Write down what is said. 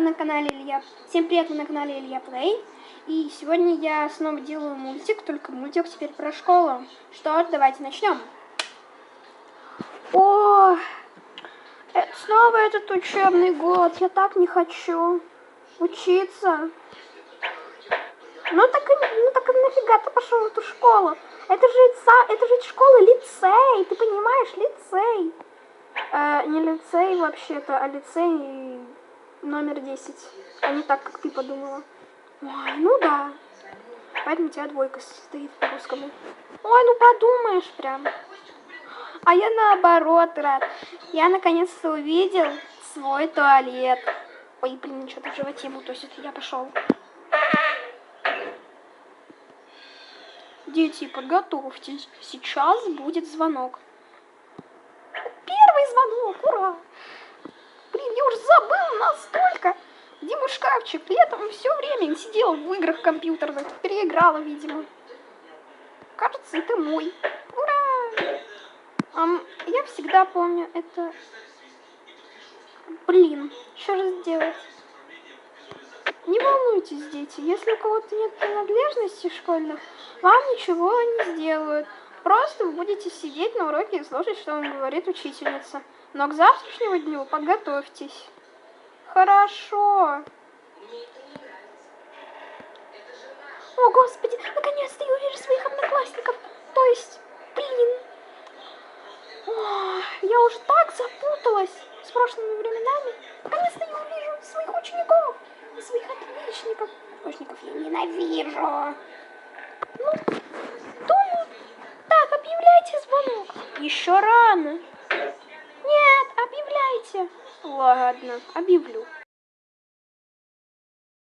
на канале Илья. Всем привет, вы на канале Илья Плей. И сегодня я снова делаю мультик, только мультик теперь про школу. Что ж, давайте начнем. О, это снова этот учебный год. Я так не хочу учиться. Ну так, ну так нафига ты пошел в эту школу? Это же, это же школа лицей, ты понимаешь, лицей. Э, не лицей вообще-то, а лицей номер 10. А не так, как ты подумала. Ой, ну да. Поэтому у тебя двойка стоит по русскому. Ой, ну подумаешь прям. А я наоборот рад. Я наконец-то увидел свой туалет. Ой, блин, что-то в животе мутосит. Я пошел. Дети, подготовьтесь. Сейчас будет звонок. Первый звонок, ура! Блин, я уже забыл настолько. Дима шкафчик летом все время сидел в играх компьютерных. Переиграла, видимо. Кажется, это мой. Ура! Um, я всегда помню это... Блин, что же сделать? Не волнуйтесь, дети, если у кого-то нет принадлежностей школьных, вам ничего не сделают. Просто вы будете сидеть на уроке и слушать, что вам говорит учительница. Но к завтрашнему дню подготовьтесь. Хорошо. О, Господи, наконец-то я увижу своих одноклассников. То есть, блин. О, я уже так запуталась с прошлыми временами. Наконец-то я увижу своих учеников и своих отличников. Отличников я ненавижу. Ну, думаю, так, объявляйте звонок. Еще рано. Нет, объявляйте. Ладно, объявлю.